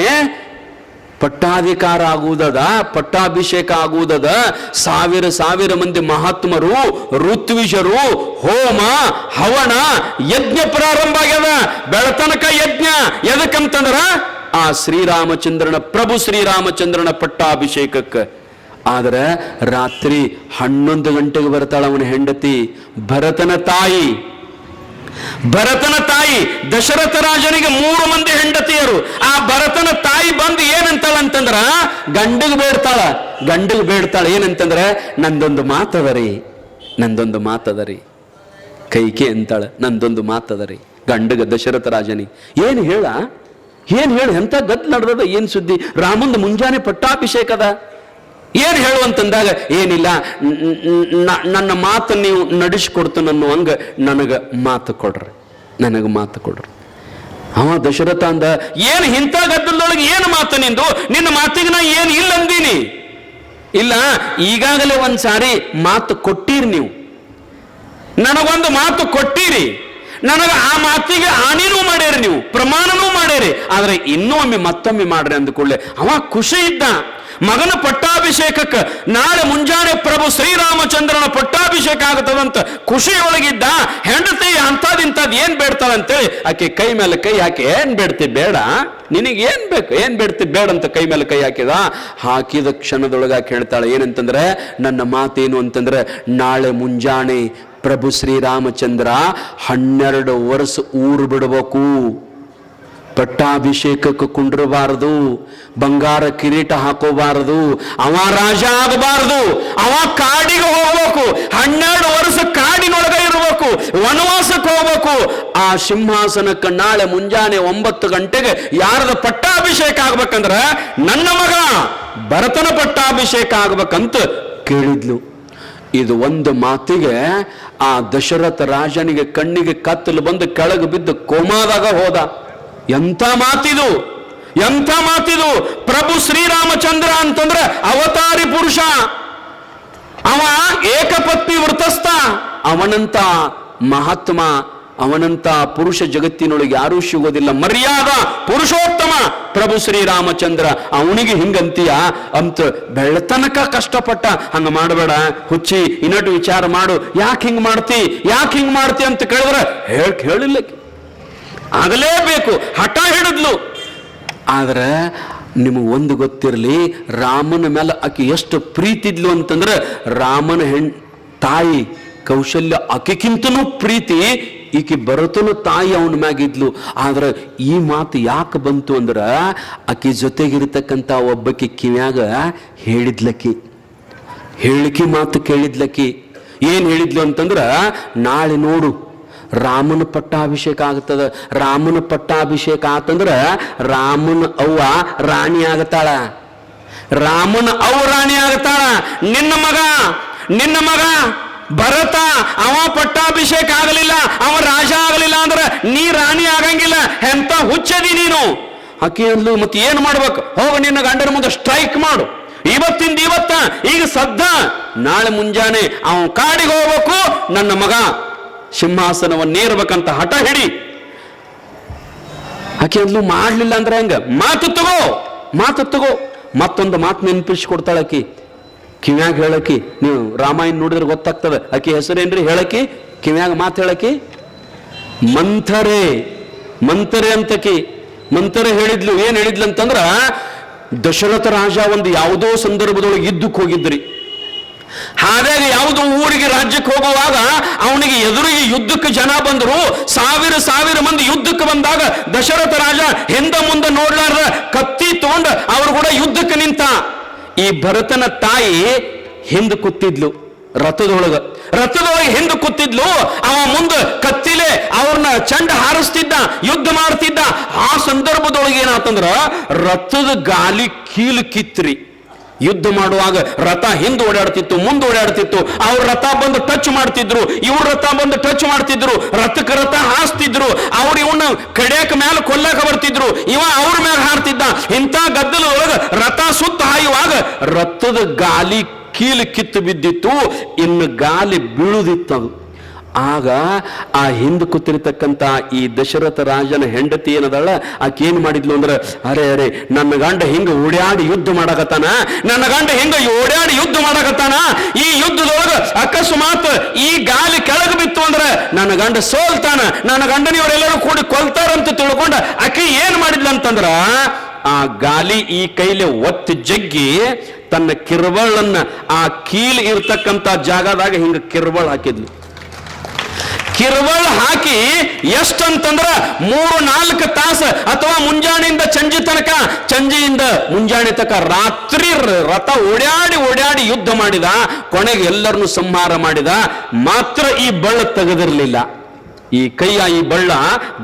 ಪಟ್ಟಾಧಿಕಾರ ಆಗುವುದದ ಪಟ್ಟಾಭಿಷೇಕ ಆಗುವುದದ, ಸಾವಿರ ಸಾವಿರ ಮಂದಿ ಮಹಾತ್ಮರು ಋತ್ವಿಷರು ಹೋಮ, ಹವನ, ಯಜ್ಞ ಪ್ರಾರಂಭ ಆಗ್ಯದ. ಬೆಳತನಕ ಯಜ್ಞ. ಎದಕ್ಕಂತಂದ್ರ? ಆ ಶ್ರೀರಾಮಚಂದ್ರನ, ಪ್ರಭು ಶ್ರೀರಾಮಚಂದ್ರನ ಪಟ್ಟಾಭಿಷೇಕಕ್ಕೆ. ಆದರೆ ರಾತ್ರಿ ಹನ್ನೊಂದು ಗಂಟೆಗೆ ಬರ್ತಾಳ ಅವನ ಹೆಂಡತಿ ಭರತನ ತಾಯಿ. ಭರತನ ತಾಯಿ ದಶರಥ ರಾಜನಿಗೆ ಮೂರು ಮಂದಿ ಹೆಂಡತಿಯರು. ಆ ಭರತನ ತಾಯಿ ಬಂದು ಏನಂತಾಳ ಅಂತಂದ್ರ, ಗಂಡಿಗೆ ಬೇಡ್ತಾಳ ಗಂಡಿಗೆ ಬೇಡ್ತಾಳ. ಏನಂತಂದ್ರ, ನಂದೊಂದು ಮಾತದರಿ ನಂದೊಂದು ಮಾತದರಿ. ಕೈಕೆ ಅಂತಾಳ, ನಂದೊಂದು ಮಾತದರಿ. ಗಂಡಗ ದಶರಥ ರಾಜನಿಗೆ ಏನು ಹೇಳ? ಏನ್ ಹೇಳ? ಎಂತ ಗತ್ ನಡ್ದದ? ಏನ್ ಸುದ್ದಿ? ರಾಮಂದು ಮುಂಜಾನೆ ಪಟ್ಟಾಭಿಷೇಕದ? ಏನ್ ಹೇಳುವಂತಂದಾಗ, ಏನಿಲ್ಲ ನನ್ನ ಮಾತು ನೀವು ನಡೆಸ್ಕೊಡ್ತು ಅನ್ನುವಂಗ ನನಗೆ ಮಾತು ಕೊಡ್ರಿ. ನನಗೆ ಮಾತು ಕೊಡ್ರಿ. ಅವ ದಶರಥ ಅಂದ, ಏನು ಇಂಥ ಗದ್ದಲದೊಳಗೆ ಏನು ಮಾತು ನಿಂದು? ನಿನ್ನ ಮಾತಿಗೆ ನಾ ಏನು ಇಲ್ಲ ಅಂದೀನಿ. ಇಲ್ಲ, ಈಗಾಗಲೇ ಒಂದು ಸಾರಿ ಮಾತು ಕೊಟ್ಟೀರಿ ನೀವು. ನನಗೊಂದು ಮಾತು ಕೊಟ್ಟೀರಿ. ನನಗೆ ಆ ಮಾತಿಗೆ ಹಾನಿನೂ ಮಾಡ್ಯಾರಿ ನೀವು, ಪ್ರಮಾಣನೂ ಮಾಡ್ಯಾರಿ ಆದ್ರೆ ಇನ್ನೂ ಒಮ್ಮೆ ಮತ್ತೊಮ್ಮೆ ಮಾಡ್ರಿ ಅಂದ್ಕೊಳ್ಳೆ ಅವ ಖುಷಿ ಇದ್ದ. ಮಗನ ಪಟ್ಟಾಭಿಷೇಕಕ್ಕೆ ನಾಳೆ ಮುಂಜಾನೆ ಪ್ರಭು ಶ್ರೀರಾಮಚಂದ್ರನ ಪಟ್ಟಾಭಿಷೇಕ ಆಗತ್ತದಂತ ಖುಷಿಯೊಳಗಿದ್ದ ಹೆಂಡತಿ ಅಂಥದಿಂಥದ್ದು ಏನ್ ಬೇಡ್ತಾಳ ಅಂತೇಳಿ ಆಕೆ ಕೈ ಮೇಲೆ ಕೈ ಹಾಕಿ, ಏನ್ ಬೇಡ್ತಿ, ಬೇಡ. ನಿನಗೆ ಏನ್ ಬೇಕು? ಏನ್ ಬೇಡ್ತಿ, ಬೇಡ ಅಂತ ಕೈ ಮೇಲೆ ಕೈ ಹಾಕಿದ. ಹಾಕಿದ ಕ್ಷಣದೊಳಗ ಹೇಳ್ತಾಳೆ, ಏನಂತಂದ್ರೆ ನನ್ನ ಮಾತೇನು ಅಂತಂದ್ರೆ ನಾಳೆ ಮುಂಜಾನೆ ಪ್ರಭು ಶ್ರೀರಾಮಚಂದ್ರ ಹನ್ನೆರಡು ವರ್ಷ ಊರು ಬಿಡಬೇಕು. ಪಟ್ಟಾಭಿಷೇಕಕ್ಕೆ ಕುಂಡಿರಬಾರದು, ಬಂಗಾರ ಕಿರೀಟ ಹಾಕೋಬಾರದು, ಅವ ರಾಜ ಆಗಬಾರದು, ಅವ ಕಾಡಿಗೆ ಹೋಗಬೇಕು, ಹನ್ನೆರಡು ವರ್ಷ ಕಾಡಿನೊಳಗೆ ಇರಬೇಕು, ವನವಾಸಕ್ಕೆ ಹೋಗಬೇಕು. ಆ ಸಿಂಹಾಸನಕ್ಕೆ ನಾಳೆ ಮುಂಜಾನೆ ಒಂಬತ್ತು ಗಂಟೆಗೆ ಯಾರದ ಪಟ್ಟಾಭಿಷೇಕ ಆಗ್ಬೇಕಂದ್ರ ನನ್ನ ಮಗ ಭರತನ ಪಟ್ಟಾಭಿಷೇಕ ಆಗ್ಬೇಕಂತ ಕೇಳಿದ್ಲು. ಇದು ಒಂದು ಮಾತಿಗೆ ಆ ದಶರಥ ರಾಜನಿಗೆ ಕಣ್ಣಿಗೆ ಕತ್ತಲು ಬಂದು ಕೆಳಗೆ ಬಿದ್ದು ಕೋಮಾದಾಗ ಹೋದ. ಎಂಥ ಮಾತಿದು? ಎಂಥ ಮಾತಿದು? ಪ್ರಭು ಶ್ರೀರಾಮಚಂದ್ರ ಅಂತಂದ್ರೆ ಅವತಾರಿ ಪುರುಷ. ಅವ ಏಕಪತ್ನಿ ವೃತಸ್ಥ. ಅವನಂತ ಮಹಾತ್ಮ, ಅವನಂತ ಪುರುಷ ಜಗತ್ತಿನೊಳಗೆ ಯಾರೂ ಸಿಗೋದಿಲ್ಲ. ಮರ್ಯಾದ ಪುರುಷೋತ್ತಮ ಪ್ರಭು ಶ್ರೀರಾಮಚಂದ್ರ. ಅವನಿಗೆ ಹಿಂಗಂತೀಯ? ಅಂತ ಬೆಳ್ತನಕ ಕಷ್ಟಪಟ್ಟ. ಹಂಗ ಮಾಡಬೇಡ, ಹುಚ್ಚಿ, ಇನ್ನೊಟ್ಟು ವಿಚಾರ ಮಾಡು. ಯಾಕೆ ಹಿಂಗ್ ಮಾಡ್ತಿ? ಯಾಕೆ ಹಿಂಗ್ ಮಾಡ್ತಿ ಅಂತ ಕೇಳಿದ್ರೆ, ಹೇಳ್ ಹೇಳಿಲ್ಲ. ಆಗಲೇಬೇಕು. ಹಠ ಹಿಡಿದ್ಲು. ಆದ್ರೆ ನಿಮಗೆ ಒಂದು ಗೊತ್ತಿರಲಿ, ರಾಮನ ಮೇಲೆ ಆಕೆ ಎಷ್ಟು ಪ್ರೀತಿದ್ಲು ಅಂತಂದ್ರೆ ರಾಮನ ಹೆಣ್, ತಾಯಿ ಕೌಶಲ್ಯ ಆಕೆಗಿಂತನೂ ಪ್ರೀತಿ ಈಕೆ ಬರತನು ತಾಯಿ ಅವನ ಮ್ಯಾಗಿದ್ಲು ಆದ್ರೆ ಈ ಮಾತು ಯಾಕೆ ಬಂತು ಅಂದ್ರೆ ಆಕೆ ಜೊತೆಗಿರ್ತಕ್ಕಂಥ ಒಬ್ಬಕ್ಕೆ ಕಿವ್ಯಾಗ ಹೇಳಿದ್ಲಕ್ಕಿ ಹೇಳಿಕೆ ಮಾತು ಕೇಳಿದ್ಲಕ್ಕಿ ಏನು ಹೇಳಿದ್ಲು ಅಂತಂದ್ರ, ನಾಳೆ ನೋಡು ರಾಮನ ಪಟ್ಟಾಭಿಷೇಕ ಆಗ್ತದ. ರಾಮನ ಪಟ್ಟಾಭಿಷೇಕ ಆತಂದ್ರ ರಾಮನ ಅವ್ವ ರಾಣಿ ಆಗತಾಳ. ರಾಮನ ಅವ್ವ ರಾಣಿ ಆಗತಾಳ. ನಿನ್ನ ಮಗ ನಿನ್ನ ಮಗ ಭರತ, ಅವ ಪಟ್ಟಾಭಿಷೇಕ ಆಗಲಿಲ್ಲ, ಅವ ರಾಜ ಆಗಲಿಲ್ಲ ಅಂದ್ರೆ ನೀ ರಾಣಿ ಆಗಂಗಿಲ್ಲ. ಎಂತ ಹುಚ್ಚದಿ ನೀನು? ಆಕೆ ಅಂದ್ಲು, ಮತ್ತೆ ಏನ್ ಮಾಡ್ಬೇಕು? ಹೋಗ ನಿನ್ನ ಗಂಡನ ಮುಂದೆ ಸ್ಟ್ರೈಕ್ ಮಾಡು. ಇವತ್ತಿಂದ ಇವತ್ತ, ಈಗ ಸದ್ದ, ನಾಳೆ ಮುಂಜಾನೆ ಅವನು ಕಾಡಿಗೆ ಹೋಗ್ಬೇಕು, ನನ್ನ ಮಗ. ಸಿಂಹಾಸನವನ್ನೇರ್ಬೇಕಂತ ಹಠ ಹಿಡಿ ಆಕೆ ಅಂದ್ಲು, ಮಾಡ್ಲಿಲ್ಲ ಅಂದ್ರೆ ಹೆಂಗ? ಮಾತು ತಗೋ ಮಾತು ತಗೋ. ಮತ್ತೊಂದು ಮಾತು ನೆನಪಿಸ್ಕೊಡ್ತಾಳ ಆಕಿ. ಕಿವ್ಯಾಗ ಹೇಳಕಿ, ನೀವು ರಾಮಾಯಣ ನೋಡಿದ್ರೆ ಗೊತ್ತಾಗ್ತದ. ಆಕೆ ಹೆಸರೇನ್ರಿ ಹೇಳಕಿ? ಕಿವ್ಯಾಗ ಮಾತು ಹೇಳಕಿ? ಮಂಥರೆ ಮಂಥರೆ ಅಂತಕಿ. ಮಂಥರೆ ಹೇಳಿದ್ಲು, ಏನ್ ಹೇಳಿದ್ಲು ಅಂತಂದ್ರ, ದಶರಥ ರಾಜ ಒಂದು ಯಾವುದೋ ಸಂದರ್ಭದೊಳಗೆ ಇದ್ದಕ್ಕೆ ಹೋಗಿದ್ರಿ ಹಾಗಾಗಿ ಯಾವುದೋ ಊರಿಗೆ ರಾಜ್ಯಕ್ಕೆ ಹೋಗುವಾಗ ಅವನಿಗೆ ಎದುರಿಗೆ ಯುದ್ಧಕ್ಕೆ ಜನ ಬಂದರು ಸಾವಿರ ಸಾವಿರ ಮಂದಿ ಯುದ್ಧಕ್ಕೆ ಬಂದಾಗ ದಶರಥ ರಾಜ ಹಿಂದ ಮುಂದೆ ನೋಡಲಾರ ಕತ್ತಿ ತಗೊಂಡು ಅವರು ಕೂಡ ಯುದ್ಧಕ್ಕೆ ನಿಂತ. ಈ ಭರತನ ತಾಯಿ ಹಿಂದ ಕೂತಿದ್ಲು ರಥದೊಳಗ. ರಥದೊಳಗೆ ಹಿಂದ ಕೂತಿದ್ಲು. ಅವ ಮುಂದ ಕತ್ತಿಲೆ ಅವ್ರನ್ನ ಚಂಡ ಹಾರಿಸ್ತಿದ್ದ, ಯುದ್ಧ ಮಾಡ್ತಿದ್ದ. ಆ ಸಂದರ್ಭದೊಳಗೆ ಏನಾತಂದ್ರ ರಥದ ಗಾಲಿ ಕೀಲು ಕಿತ್ರಿ. ಯುದ್ಧ ಮಾಡುವಾಗ ರಥ ಹಿಂದೆ ಓಡಾಡ್ತಿತ್ತು, ಮುಂದೆ ಓಡಾಡ್ತಿತ್ತು. ಅವ್ರ ರಥ ಬಂದು ಟಚ್ ಮಾಡ್ತಿದ್ರು, ಇವ್ರ ರಥ ಬಂದು ಟಚ್ ಮಾಡ್ತಿದ್ರು, ರಥಕ್ಕೆ ರಥ ಹಾಸ್ತಿದ್ರು. ಅವ್ರು ಇವನ್ನ ಕಡಿಯಕ ಮೇಲೆ ಕೊಲ್ಲಕ ಬರ್ತಿದ್ರು. ಇವ ಅವ್ರ ಮೇಲೆ ಹಾರ್ತಿದ್ದ. ಇಂಥ ಗದ್ದಲ ಒಳಗ ರಥ ಸುತ್ತ ಹಾಯುವಾಗ ರಥದ ಗಾಲಿ ಕೀಲು ಕಿತ್ತು ಬಿದ್ದಿತ್ತು, ಇನ್ನು ಗಾಲಿ ಬೀಳುದಿತ್ತದು. ಆಗ ಆ ಹಿಂದೆ ಕೂತಿರ್ತಕ್ಕಂಥ ಈ ದಶರಥ ರಾಜನ ಹೆಂಡತಿ ಏನದಳ? ಆಕೆ ಏನ್ ಮಾಡಿದ್ಲು ಅಂದ್ರೆ, ಅರೆ ಅರೆ, ನನ್ನ ಗಂಡ ಹಿಂಗ ಓಡ್ಯಾಡಿ ಯುದ್ಧ ಮಾಡಕತ್ತಾನ? ನನ್ನ ಗಂಡ ಹಿಂಗ ಓಡ್ಯಾಡಿ ಯುದ್ಧ ಮಾಡಕತ್ತಾನ? ಈ ಯುದ್ಧದೊಳಗ ಅಕಸ್ಮಾತ್ ಈ ಗಾಲಿ ಕೆಳಗೆ ಬಿತ್ತು ಅಂದ್ರೆ ನನ್ನ ಗಂಡ ಸೋಲ್ತಾನ? ನನ್ನ ಗಂಡನಿಯವರೆಲ್ಲರೂ ಕೂಡಿ ಕೊಲ್ತಾರಂತ ತಿಳ್ಕೊಂಡ ಆಕೆ ಏನ್ ಮಾಡಿದ್ಲು ಅಂತಂದ್ರ, ಆ ಗಾಲಿ ಈ ಕೈಲಿ ಒತ್ತಿ ಜಗ್ಗಿ ತನ್ನ ಕಿರ್ಬಳನ್ನ ಆ ಕೀಲ್ ಇರ್ತಕ್ಕಂಥ ಜಾಗದಾಗ ಹಿಂಗ ಕಿರ್ಬಳ ಹಾಕಿದ್ಲು. ಕಿರ್ವಳ ಹಾಕಿ ಎಷ್ಟಂತಂದ್ರ ಮೂರು ನಾಲ್ಕು ತಾಸ ಅಥವಾ ಮುಂಜಾನೆಯಿಂದ ಚಂಜಿ ತನಕ, ಚಂಜಿಯಿಂದ ಮುಂಜಾನೆ ತನಕ ರಾತ್ರಿ ರಥ ಓಡ್ಯಾಡಿ ಓಡ್ಯಾಡಿ ಯುದ್ಧ ಮಾಡಿದ, ಕೊನೆಗೆ ಎಲ್ಲರನ್ನು ಸಂಹಾರ ಮಾಡಿದ, ಮಾತ್ರ ಈ ಬಳ್ಳ ತೆಗೆದಿರಲಿಲ್ಲ. ಈ ಕೈಯ ಈ ಬಳ್ಳ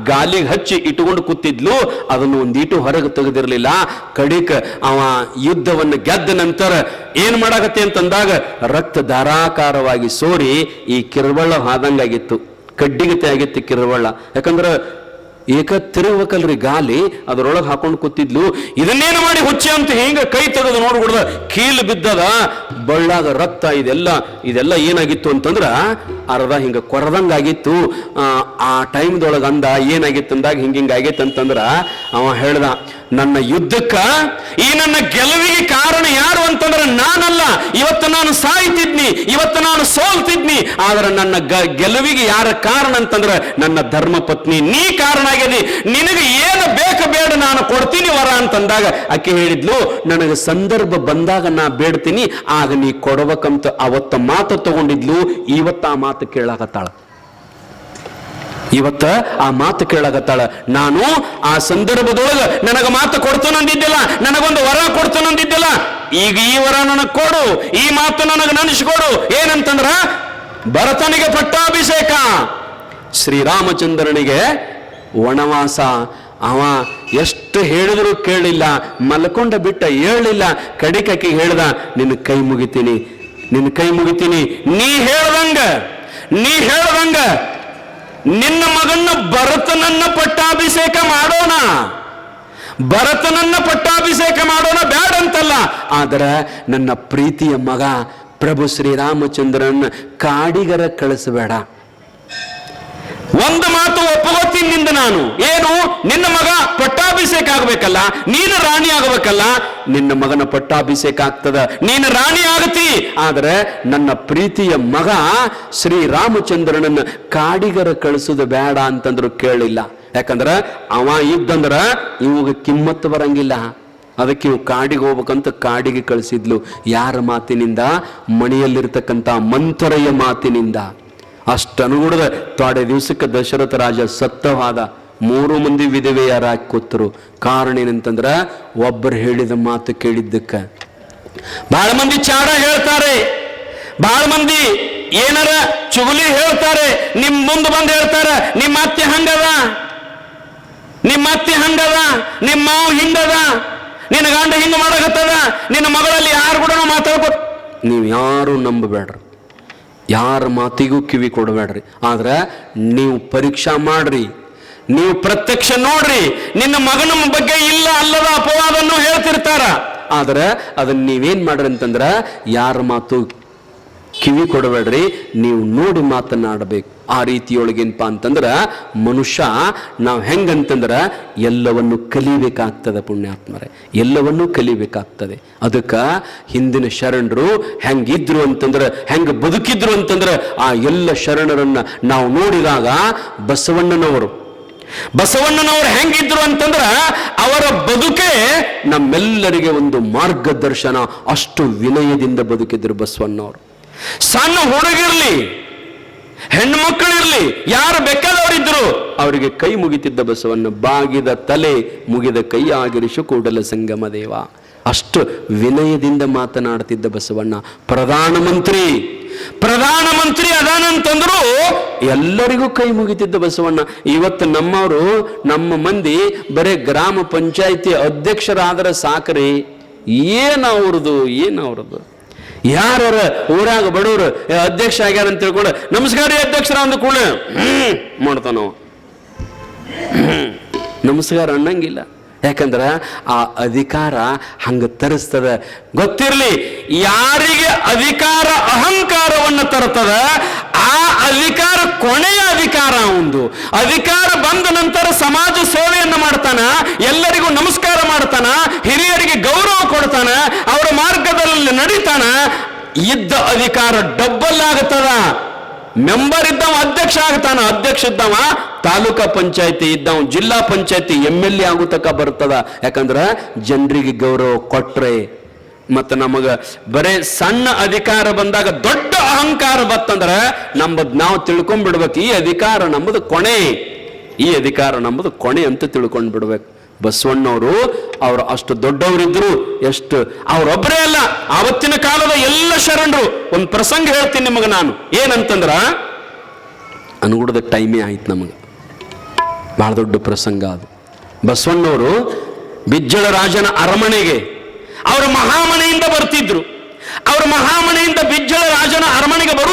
ಗಾಲಿಗೆ ಹಚ್ಚಿ ಇಟ್ಟುಕೊಂಡು ಕೂತಿದ್ಲು, ಅದನ್ನು ಒಂದೀಟು ಹೊರಗೆ ತೆಗೆದಿರಲಿಲ್ಲ. ಕಡಿಕ ಅವ ಯುದ್ಧವನ್ನು ಗೆದ್ದ ನಂತರ ಏನ್ ಮಾಡಾಕತ್ತೆ ಅಂತಂದಾಗ ರಕ್ತ ಧಾರಾಕಾರವಾಗಿ ಸೋರಿ ಈ ಕಿರುಬಳ್ಳ ಹಾದಂಗಾಗಿತ್ತು. ಕಡ್ಡಿಗತೆ ಆಗಿತ್ತು ಕಿರ್ಬಳ್ಳ ಯಾಕಂದ್ರೆ ಏಕ ತಿರುಗಬೇಕಲ್ರಿ ಗಾಲಿ ಅದರೊಳಗೆ ಹಾಕೊಂಡು ಕೂತಿದ್ಲು. ಇದನ್ನೇನು ಮಾಡಿ ಹುಚ್ಚೆ ಅಂತ ಹೆಂಗ ಕೈ ತೆಗೆದು ನೋಡ್ಬಿಡ್ದ? ಕೀಲು ಬಿದ್ದದ ಬಳ್ಳಾಗ ರಕ್ತ ಇದೆಲ್ಲ ಇದೆಲ್ಲ ಏನಾಗಿತ್ತು ಅಂತಂದ್ರ ಅರ್ಧ ಹಿಂಗ ಕೊರದಂಗಾಗಿತ್ತು ಆ, ಟೈಮ್ದೊಳಗ ಅಂದ ಏನಾಗಿತ್ತು ಅಂದಾಗ ಹಿಂಗ ಹಿಂಗ ಆಗೈತೆ ಅಂತಂದ್ರ ಅವ ಹೇಳ್ದ ನನ್ನ ಯುದ್ಧಕ್ಕ ಈ ನನ್ನ ಗೆಲುವಿಗೆ ಕಾರಣ ಯಾರು ಅಂತಂದ್ರೆ ನಾನಲ್ಲ. ಇವತ್ತು ನಾನು ಸಾಯ್ತಿದ್ನಿ, ಇವತ್ತು ನಾನು ಸೋಲ್ತಿದ್ನಿ. ಆದ್ರೆ ನನ್ನ ಗೆಲುವಿಗೆ ಯಾರ ಕಾರಣ ಅಂತಂದ್ರೆ ನನ್ನ ಧರ್ಮ ಪತ್ನಿ ನೀ ಕಾರಣ ಆಗ್ಯದಿ ನಿನಗೆ ಏನು ಬೇಕು ಬೇಡ, ನಾನು ಕೊಡ್ತೀನಿ ವರ ಅಂತಂದಾಗ ಆಕೆ ಹೇಳಿದ್ಲು, ನನಗೆ ಸಂದರ್ಭ ಬಂದಾಗ ನಾ ಬೇಡ್ತೀನಿ, ಆಗ ನೀ ಕೊಡಬೇಕಂತ ಅವತ್ತ ಮಾತು ತಗೊಂಡಿದ್ಲು, ಇವತ್ತ ಆ ಮಾತು ಕೇಳಾಕತ್ತಾಳ. ಇವತ್ತ ಆ ಮಾತು ಕೇಳಾಕತ್ತಾಳ. ನಾನು ಆ ಸಂದರ್ಭದೊಳಗ ನನಗ ಮಾತು ಕೊಡ್ತಾನಂದಿದ್ದಿಲ್ಲ ನನಗೊಂದು ವರ ಕೊಡ್ತಾನಂದಿದ್ದಿಲ್ಲ ಈಗ ಈ ವರ ನನಗೆ ಕೊಡು. ಈ ಮಾತು ನನಗೆ ನೆನೆಸ್ಕೊಡು. ಏನಂತಂದ್ರ, ಭರತನಿಗೆ ಪಟ್ಟಾಭಿಷೇಕ. ಶ್ರೀರಾಮಚಂದ್ರನಿಗೆ ವನವಾಸ. ಅವ ಎಷ್ಟು ಹೇಳಿದ್ರು ಕೇಳಿಲ್ಲ. ಮಲ್ಕೊಂಡ ಬಿಟ್ಟ ಹೇಳಲಿಲ್ಲ ಕಡಿಕಕ್ಕೆ ಹೇಳ್ದ, ನಿನ್ನ ಕೈ ಮುಗಿತೀನಿ. ನಿನ್ನ ಕೈ ಮುಗಿತೀನಿ. ನೀ ಹೇಳ್ದಂಗ. ನೀ ಹೇಳ್ದಂಗ. ನಿನ್ನ ಮಗನ್ನ ಭರತನನ್ನ ಪಟ್ಟಾಭಿಷೇಕ ಮಾಡೋಣ. ಭರತನನ್ನ ಪಟ್ಟಾಭಿಷೇಕ ಮಾಡೋಣ ಬ್ಯಾಡ ಅಂತಲ್ಲ ಆದ್ರೆ ನನ್ನ ಪ್ರೀತಿಯ ಮಗ ಪ್ರಭು ಶ್ರೀರಾಮಚಂದ್ರನ್ ಕಾಡಿಗರ ಕಳಿಸಬೇಡ. ಒಂದು ಮಾತು ಒಪ್ಪುಗೊತ್ತೀನಿ ನಿಂದ ನಾನು. ಏನು? ನಿನ್ನ ಮಗ ಪಟ್ಟಾಭಿಷೇಕ ಆಗ್ಬೇಕಲ್ಲ? ನೀನು ರಾಣಿ ಆಗಬೇಕಲ್ಲ? ನಿನ್ನ ಮಗನ ಪಟ್ಟಾಭಿಷೇಕ ಆಗ್ತದ. ನೀನು ರಾಣಿ ಆಗತಿ. ಆದರೆ ನನ್ನ ಪ್ರೀತಿಯ ಮಗ ಶ್ರೀರಾಮಚಂದ್ರನನ್ನ ಕಾಡಿಗರ ಕಳಿಸೋದು ಬೇಡ ಅಂತಂದ್ರು ಕೇಳಿಲ್ಲ. ಯಾಕಂದ್ರ ಅವ ಇದ್ದಂದ್ರ ಇವಾಗ ಕಿಮ್ಮತ್ತು ಬರಂಗಿಲ್ಲ. ಅದಕ್ಕೆ ಇವು ಕಾಡಿಗೆ ಹೋಗ್ಬೇಕಂತ ಕಾಡಿಗೆ ಕಳಿಸಿದ್ಲು. ಯಾರ ಮಾತಿನಿಂದ? ಮಣಿಯಲ್ಲಿರ್ತಕ್ಕಂಥ ಮಂಥರೆಯ ಮಾತಿನಿಂದ. ಅಷ್ಟನುಗುಣದ ತಾಡೆ ದಿವಸಕ್ಕೆ ದಶರಥ ರಾಜ ಸತ್ತವಾದ ಮೂರು ಮಂದಿ ವಿಧವೆಯರಾಗಿ ಕೂತರು. ಕಾರಣ ಏನಂತಂದ್ರ ಒಬ್ಬರು ಹೇಳಿದ ಮಾತು ಕೇಳಿದ್ದಕ್ಕ. ಬಹಳ ಮಂದಿ ಚಾಡ ಹೇಳ್ತಾರೆ. ಬಹಳ ಮಂದಿ ಏನಾರ ಚುಗುಲಿ ಹೇಳ್ತಾರೆ. ನಿಮ್ ಮುಂದೆ ಬಂದು ಹೇಳ್ತಾರ ನಿಮ್ಮ ಅತ್ತೆ ಹಂಗದ? ನಿಮ್ಮ ಅತ್ತೆ ಹಂಗದ? ನಿಮ್ಮ ಮಾವು ಹಿಂಗದ? ನಿನ್ನ ಗಂಡ ಹಿಂಗ ಮಾಡಕತ್ತದ? ನಿನ್ನ ಮಗಳಲ್ಲಿ ಯಾರು ಕೂಡ ಮಾತಾಡ್ಕೊ ನೀವು ಯಾರು ನಂಬಬೇಡ್ರಿ. ಯಾರ ಮಾತಿಗೂ ಕಿವಿ ಕೊಡಬೇಡ್ರಿ. ಆದ್ರೆ ನೀವು ಪರೀಕ್ಷಾ ಮಾಡ್ರಿ. ನೀವು ಪ್ರತ್ಯಕ್ಷ ನೋಡ್ರಿ. ನಿನ್ನ ಮಗನ ಬಗ್ಗೆ ಇಲ್ಲ ಅಲ್ಲದ ಅಪವಾದನ್ನು ಹೇಳ್ತಿರ್ತಾರ. ಆದ್ರೆ ಅದನ್ನ ನೀವೇನ್ ಮಾಡ್ರಿ ಅಂತಂದ್ರ ಯಾರ ಮಾತು ಕಿವಿ ಕೊಡಬೇಡ್ರಿ, ನೀವು ನೋಡಿ ಮಾತನಾಡಬೇಕು. ಆ ರೀತಿಯೊಳಗೇನಪ್ಪ ಅಂತಂದ್ರ, ಮನುಷ್ಯ ನಾವು ಹೆಂಗಂತಂದ್ರ, ಎಲ್ಲವನ್ನು ಕಲಿಬೇಕಾಗ್ತದೆ ಪುಣ್ಯಾತ್ಮರೇ. ಎಲ್ಲವನ್ನೂ ಕಲಿಬೇಕಾಗ್ತದೆ. ಅದಕ್ಕೆ ಹಿಂದಿನ ಶರಣರು ಹೆಂಗಿದ್ರು ಅಂತಂದ್ರೆ, ಹೆಂಗ ಬದುಕಿದ್ರು ಅಂತಂದ್ರೆ, ಆ ಎಲ್ಲ ಶರಣರನ್ನ ನಾವು ನೋಡಿದಾಗ ಬಸವಣ್ಣನವರು. ಬಸವಣ್ಣನವರು ಹೆಂಗಿದ್ರು ಅಂತಂದ್ರ, ಅವರ ಬದುಕೆ ನಮ್ಮೆಲ್ಲರಿಗೆ ಒಂದು ಮಾರ್ಗದರ್ಶನ, ಅಷ್ಟು ವಿನಯದಿಂದ ಬದುಕಿದ್ರು ಬಸವಣ್ಣವರು. ಸಣ್ಣ ಹುಡುಗಿರ್ಲಿ, ಹೆಣ್ಣು ಮಕ್ಕಳಿರ್ಲಿ, ಯಾರು ಬೇಕಾದವರಿದ್ರು ಅವರಿಗೆ ಕೈ ಮುಗಿತಿದ್ದ ಬಸವಣ್ಣ ಬಾಗಿದ ತಲೆ ಮುಗಿದ ಕೈ ಆಗಿರಿಸು ಕೂಡಲ ಸಂಗಮ ದೇವ. ಅಷ್ಟು ವಿನಯದಿಂದ ಮಾತನಾಡ್ತಿದ್ದ ಬಸವಣ್ಣ ಪ್ರಧಾನಮಂತ್ರಿ ಪ್ರಧಾನಮಂತ್ರಿ ಅದಾನಂತಂದ್ರು ಎಲ್ಲರಿಗೂ ಕೈ ಮುಗಿತಿದ್ದ ಬಸವಣ್ಣ. ಇವತ್ತು ನಮ್ಮವರು, ನಮ್ಮ ಮಂದಿ ಬರೇ ಗ್ರಾಮ ಪಂಚಾಯಿತಿ ಅಧ್ಯಕ್ಷರಾದರೆ ಸಾಕ್ರಿ. ಏನು ಅವ್ರದ್ದು, ಏನು ಯಾರ ಊರಾಗ ಬಡವರು ಅಧ್ಯಕ್ಷ ಆಗ್ಯಾರ ಅಂತ ತಿಳ್ಕೊಂಡು, ನಮಸ್ಕಾರ ಅಧ್ಯಕ್ಷರ ಅಂದ ಕೂಡ ಮಾಡ್ತಾನ. ನಮಸ್ಕಾರ ಅನ್ನಂಗಿಲ್ಲ. ಯಾಕಂದ್ರ ಆ ಅಧಿಕಾರ ಹಂಗ ತರಿಸ್ತದ. ಗೊತ್ತಿರ್ಲಿ, ಯಾರಿಗೆ ಅಧಿಕಾರ ಅಹಂಕಾರವನ್ನು ತರ್ತದ, ಆ ಅಧಿಕಾರ ಕೊನೆಯ ಅಧಿಕಾರ ಒಂದು ಅಧಿಕಾರ ಬಂದ ನಂತರ ಸಮಾಜ ಸೇವೆಯನ್ನು ಮಾಡ್ತಾನ, ಎಲ್ಲರಿಗೂ ನಮಸ್ಕಾರ ಮಾಡ್ತಾನ, ಹಿರಿಯರಿಗೆ ಗೌರವ ಕೊಡ್ತಾನ, ಅವರ ಮಾರ್ಗದಲ್ಲಿ ನಡೀತಾನ, ಇದ್ದ ಅಧಿಕಾರ ಡಬ್ಬಲ್ ಆಗತ್ತದ ಮೆಂಬರ್ ಇದ್ದವ, ಅಧ್ಯಕ್ಷ ಆಗ್ತಾನ, ಅಧ್ಯಕ್ಷ ಇದ್ದವ, ತಾಲೂಕಾ ಪಂಚಾಯತಿ ಇದ್ದವ, zilla panchayat M L A ಆಗುತ್ತಕ ಬರ್ತದ. ಯಾಕಂದ್ರ ಜನರಿಗೆ ಗೌರವ ಕೊಟ್ರೆ. ಮತ್ತ ನಮಗ ಬರೇ ಸಣ್ಣ ಅಧಿಕಾರ ಬಂದಾಗ ದೊಡ್ಡ ಅಹಂಕಾರ ಬತ್ತಂದ್ರ ನಮ್ಮದ್ ನಾವು ತಿಳ್ಕೊಂಡ್ಬಿಡ್ಬೇಕು ಈ ಅಧಿಕಾರ ನಮ್ಮದು ಕೊನೆ. ಈ ಅಧಿಕಾರ ನಮ್ಮದು ಕೊನೆ ಅಂತ ತಿಳ್ಕೊಂಡು ಬಿಡ್ಬೇಕು. ಬಸವಣ್ಣವರು ಅವರು ಅಷ್ಟು ದೊಡ್ಡವರಿದ್ರು ಎಷ್ಟು? ಅವರೊಬ್ಬರೇ ಅಲ್ಲ. ಆವತ್ತಿನ ಕಾಲದ ಎಲ್ಲ ಶರಣರು. ಒಂದು ಪ್ರಸಂಗ ಹೇಳ್ತೀನಿ ನಿಮಗೆ ನಾನು. ಏನಂತಂದ್ರ, ಅನುಗುಡದ ಟೈಮೇ ಆಯ್ತು ನಮಗೆ. ಬಹಳ ದೊಡ್ಡ ಪ್ರಸಂಗ ಅದು. ಬಸವಣ್ಣವರು ಬಿಜ್ಜಳ ರಾಜನ ಅರಮನೆಗೆ ಅವರು ಮಹಾಮನೆಯಿಂದ ಬರ್ತಿದ್ರು. ಅವರು ಮಹಾಮನೆಯಿಂದ ಬಿಜ್ಜಳ ರಾಜನ ಅರಮನೆಗೆ ಬರು